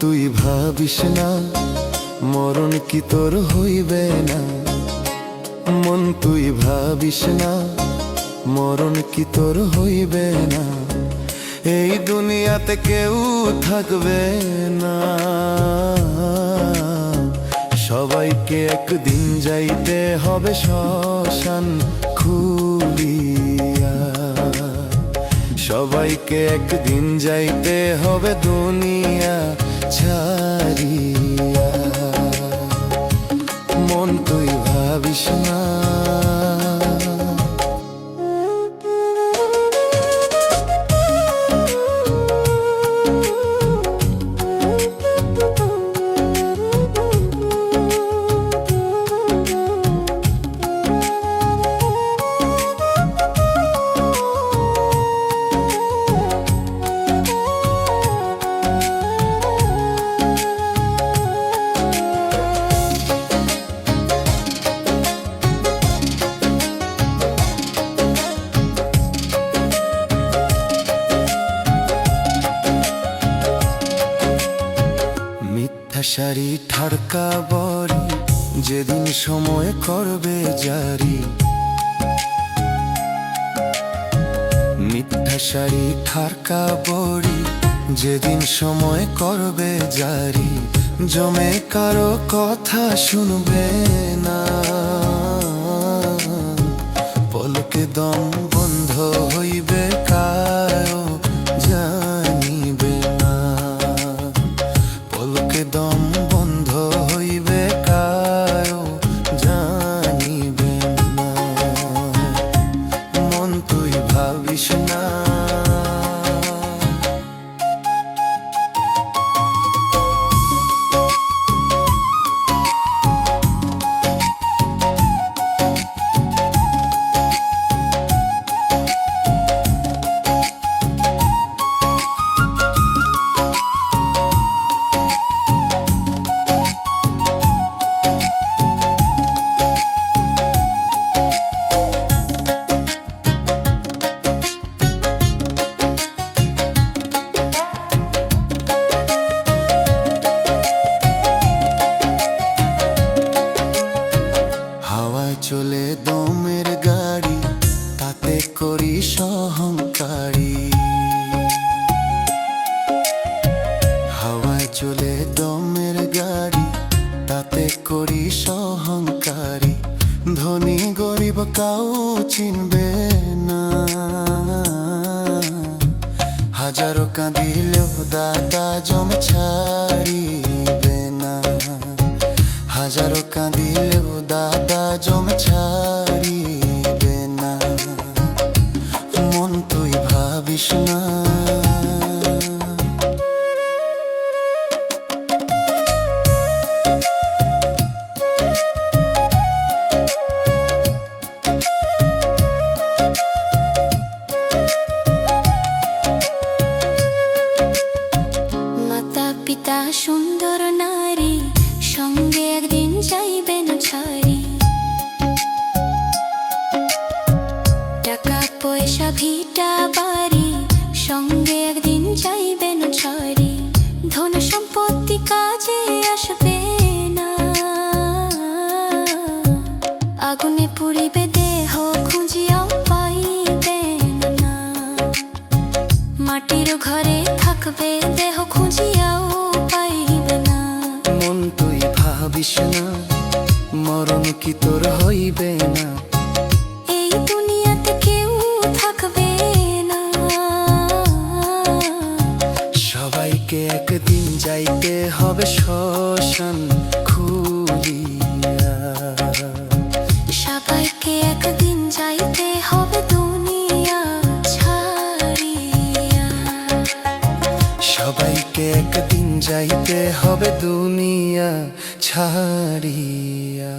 তুই ভাবিস না, মরণ কি তোর হইবে না? মন তুই ভাবিস না, মরণ কি তোর হইবে না? এই দুনিয়াতে কেউ থাকবে না। সবাইকে একদিন যাইতে হবে শ্মশান খুলিয়া। সবাইকে একদিন যাইতে হবে দুনিয়া। ছাড়িয়া মন তুই ভাবিস না। সারি ঠাড়কা বরি, যেদিন সময় করবে জারি। মিথ্যা শাড়ি ঠাড়কা বড়ি যেদিন সময় করবে জারি। জমে কারও কথা শুনবে না। সহংকারী হাওয়ায় চলে দমের গাড়ি, তাতে করি সহংকারী। ধনী গরিব কাউ চিনবে না। হাজারো কাঁদিলেও দাদা জম ভাবিস না পিতা সুন্দর নারী সঙ্গে একদিন যাইবেন ছাড়ি টাকা পয়সা ভিটা বাড়ি সঙ্গে একদিন যাইবেন ছাড়ি। ধন সম্পত্তি কাজে আসবে না। আগুনে পুড়িবে দেহ, খুঁজিয়াও পাইবেন না। মাটির ঘরে থাকবে, দেহ খুঁজিয়াও পাইবে না। মন তুই ভাবিস না, মরণ কি তোর হইবে না। শ্মশান খুলিয়া। সবাইকে একদিন যাইতে হবে দুনিয়া ছাড়িয়া। সবাইকে একদিন যাইতে হবে দুনিয়া ছাড়িয়া।